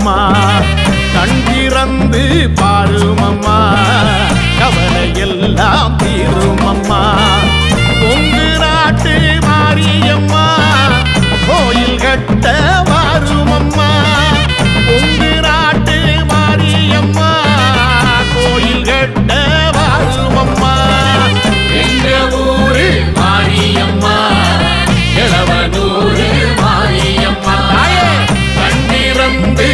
பாருமம்மா கண் திறந்து பாருமம்மா கவலை எல்லாம் தீருமம்மா உங்கு நாட்டு மாரியம்மா. கோயில் கட்ட வாருமம்மா உங்கு நாட்டு மாரியம்மா. கோயில் கட்ட வாருமம்மா எங்க ஊரு மாரியம்மா? இளவனூரு மாரியம்மா. கண்டிரந்து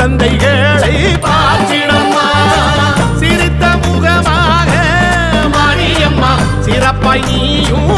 குழந்தைகளை பார்த்திடம்மா. சிரித்த முகமாக மாரியம்மா சிறப்பாய் நீயும்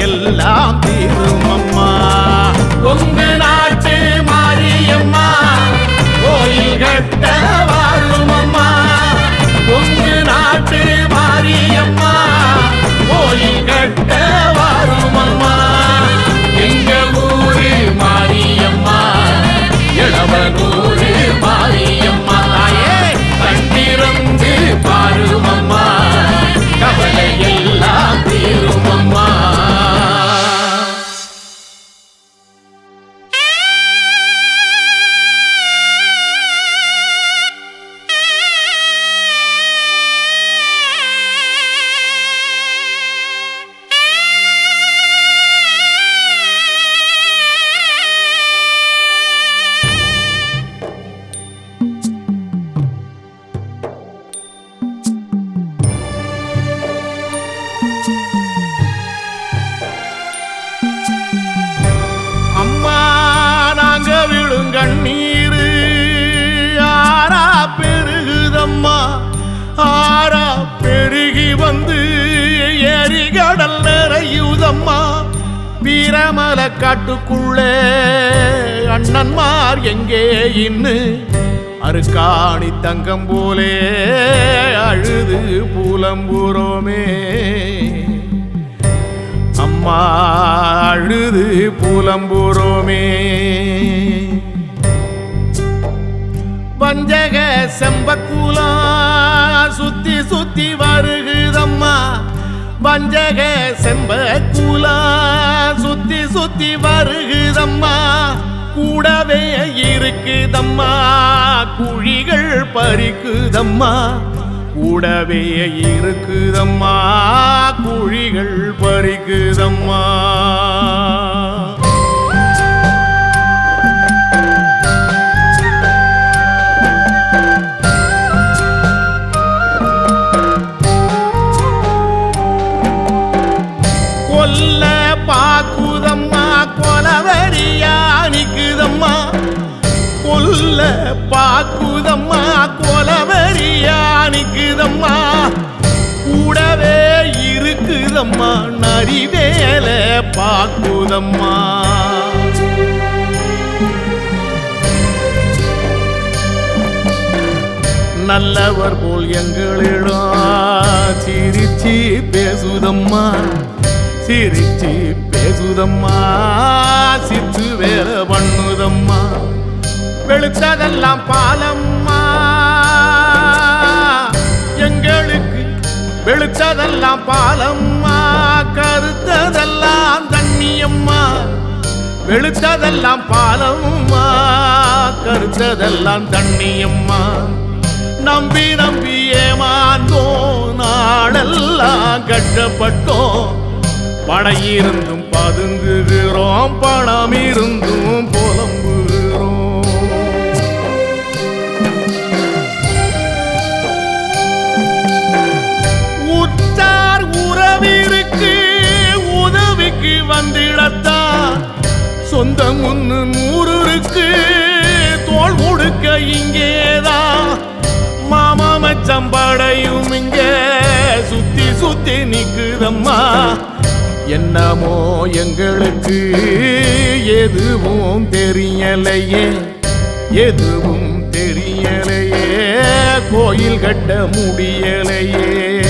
எல்லாம் தீருமம்மா உங்க நிறமல காட்டுக்குள்ளே அண்ணன்மார் எங்கே இன்னு? அருக்காணி தங்கம் போலே அழுது பூலம்புறோமே. அம்மா அழுது பூலம்புறோமே. பஞ்சக செம்பக்கூலா சுத்தி சுத்தி வருகுதம்மா. பஞ்சக செம்பக்கூலா சுத்தி வருகுதம்மா. கூடவே இருக்குதம்மா. குழிகள் பறிக்குதம்மா. கூடவே இருக்குதம்மா. குழிகள் பறிக்குதம்மா. கொல்ல அடியா நிக்குதம்மா கொல்ல பாக்குதம்மா. கொலவரியா நிக்குதம்மா கூடவே இருக்குதம்மா. நரிவேல பாக்குதம்மா. நல்லவர் போல் எங்களிடம் சிரிச்சு பேசுதம்மா. சிரிச்சு பேசுதம்மா சித்து வேற பண்ணுதம்மா. வெளுத்ததெல்லாம் பாலம்மா. எங்களுக்கு வெளுத்ததெல்லாம் பாலம்மா. கருத்ததெல்லாம் தண்ணியம்மா வெளுத்ததெல்லாம் பாலம்மா. கருத்ததெல்லாம் தண்ணியம்மா. நம்பி நம்பி ஏமாந்தோம் நாடெல்லாம் கட்டப்பட்டோம். படையிருந்தும் பதுங்குகிறோம் பணம் இருந்தும் புலம்புகிறோம். உற்றார் உறவிற்கு உதவிக்கு வந்திடத்தான். சொந்தம் ஒன்று நூறுக்கு தோல் கொடுக்க இங்கேதான். மாமா மச்சம் படையும் இங்கே சுத்தி சுத்தி நிக்குதம்மா. என்னமோ எங்களுக்கு எதுவும் தெரியலையே. எதுவும் தெரியலையே. கோயில் கட்ட முடியலையே.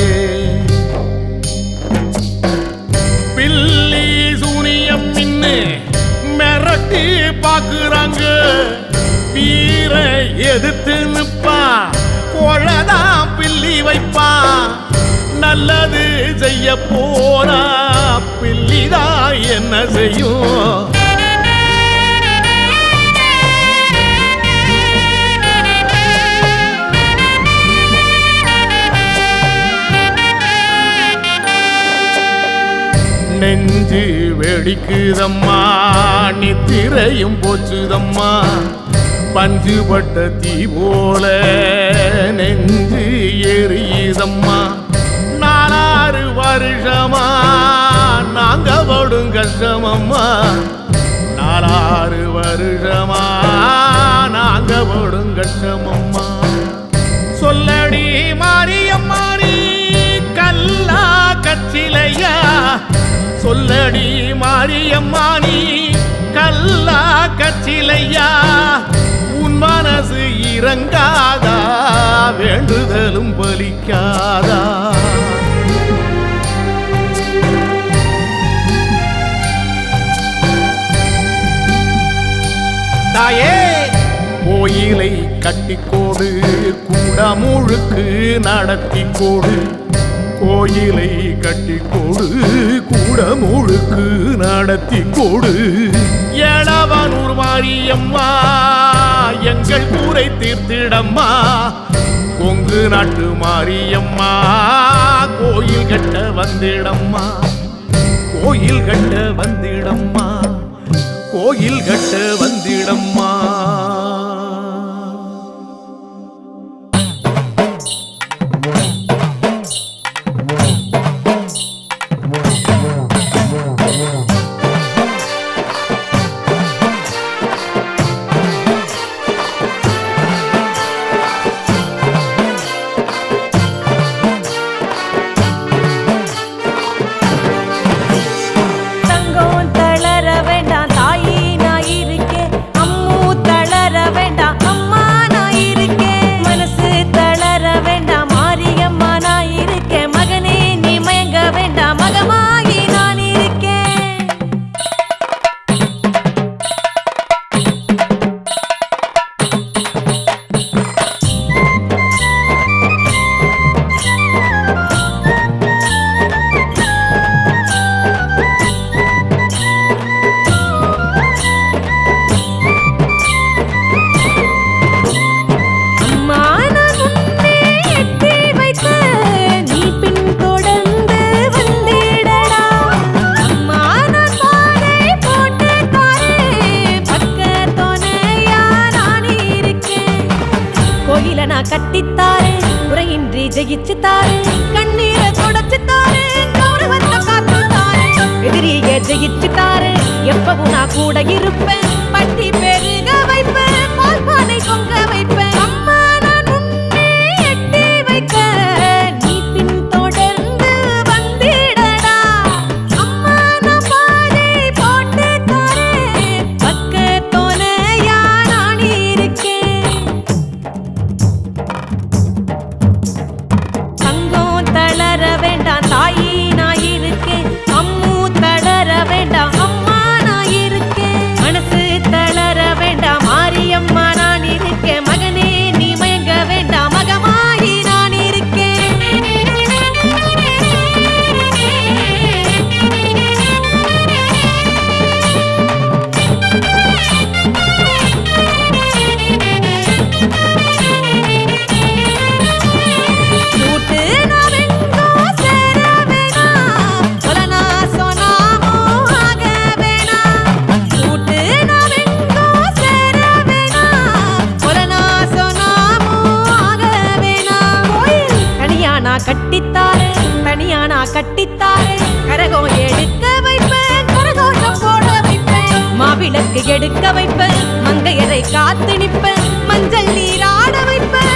பில்லி சூனியம் மின்னு மிரட்டி பாக்குறாங்க வீர எதிர்த்து நிற்பா கொழதான் பில்லி வைப்பா. நல்லது செய்ய போறா. பில்லிதான் என்ன செய்யும்? நெஞ்சு வெடிக்குதம்மா நித்திரையும் போச்சுதம்மா. பஞ்சுபட்ட தீ போல நெஞ்சு எரியுதம்மா. நாலாறு வருஷமா நாங்க படும் கஷ்டமம்மா நாலாறு வருஷமா நாங்க படும் கஷ்டமம்மா சொல்லடி மாரியம்மா நீ கல்லா கச்சிலையா? சொல்லடி மாரியம்மா நீ கல்லா கச்சிலையா? உன் மனசு இறங்காதா வேண்டுதலும் பலிக்காதா? தாயே. கோயிலை கட்டிக்கோடு கூட முழுக்கு நடத்தி கோயிலை கட்டிக்கோடு கூட முழுக்கு நடத்தி கோடு மாரியம்மா எங்கள் கூரை தீர்த்திடம்மா. கொங்கு நாட்டு மாரியம்மா கோயில் கட்ட வந்திடம்மா. கோயில் கட்ட வந்திடம்மா. கோயில் கட்ட வந்திடம்மா. கோயில நான் கட்டித்தாரு குறையின்றி ஜெயிச்சு தாரு கண்ணீரை தொடச்சு தாரு கௌரவத்தை காத்து தாரு எதிரியை ஜெயிச்சு தாரு எப்பவும் நான் கூட இருப்பேன். கட்டித்தாரு கரகம் எடுக்க வைப்பேன் கரகோஷம் போட வைப்பேன். மாவிளக்கு எடுக்க வைப்பேன் மங்கையரை காத்து நிற்பேன் மஞ்சள் நீராட வைப்பேன்.